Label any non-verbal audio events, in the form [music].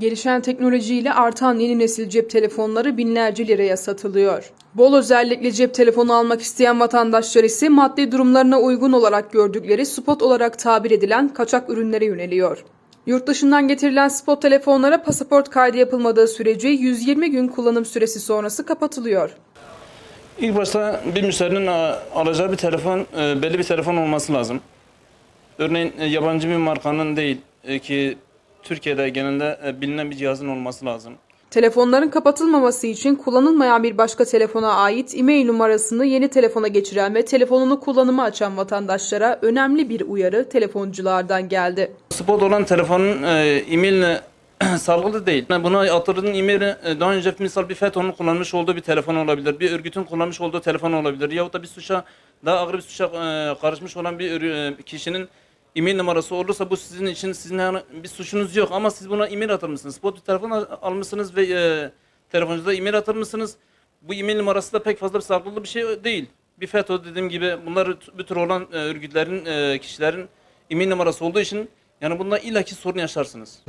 Gelişen teknolojiyle artan yeni nesil cep telefonları binlerce liraya satılıyor. Bol özellikle cep telefonu almak isteyen vatandaşlar ise maddi durumlarına uygun olarak gördükleri spot olarak tabir edilen kaçak ürünlere yöneliyor. Yurt dışından getirilen spot telefonlara pasaport kaydı yapılmadığı sürece 120 gün kullanım süresi sonrası kapatılıyor. İlk başta bir müşterinin e, alacağı bir telefon, e, belli bir telefon olması lazım. Örneğin e, yabancı bir markanın değil ki Türkiye'de genelde e, bilinen bir cihazın olması lazım. Telefonların kapatılmaması için kullanılmayan bir başka telefona ait e-mail numarasını yeni telefona geçiren ve telefonunu kullanıma açan vatandaşlara önemli bir uyarı telefonculardan geldi. Spot olan telefonun e, e-mailine [clears throat] sağlıklı değil. Yani Buna hatırladığın e-maili e, daha önce misal bir FETÖ'nün kullanmış olduğu bir telefon olabilir. Bir örgütün kullanmış olduğu telefon olabilir. Yahut da bir suça daha ağır bir suça karışmış olan bir kişinin e-mail numarası olursa bu sizin için sizin bir suçunuz yok ama siz buna e-mail atır mısınız? Spot bir telefon al- almışsınız ve e, telefoncuda e-mail atır mısınız? Bu e-mail numarası da pek fazla bir sağlıklı bir şey değil. Bir FETÖ dediğim gibi bunlar bu tür olan e, örgütlerin, e, kişilerin e-mail numarası olduğu için yani bunda illaki sorun yaşarsınız.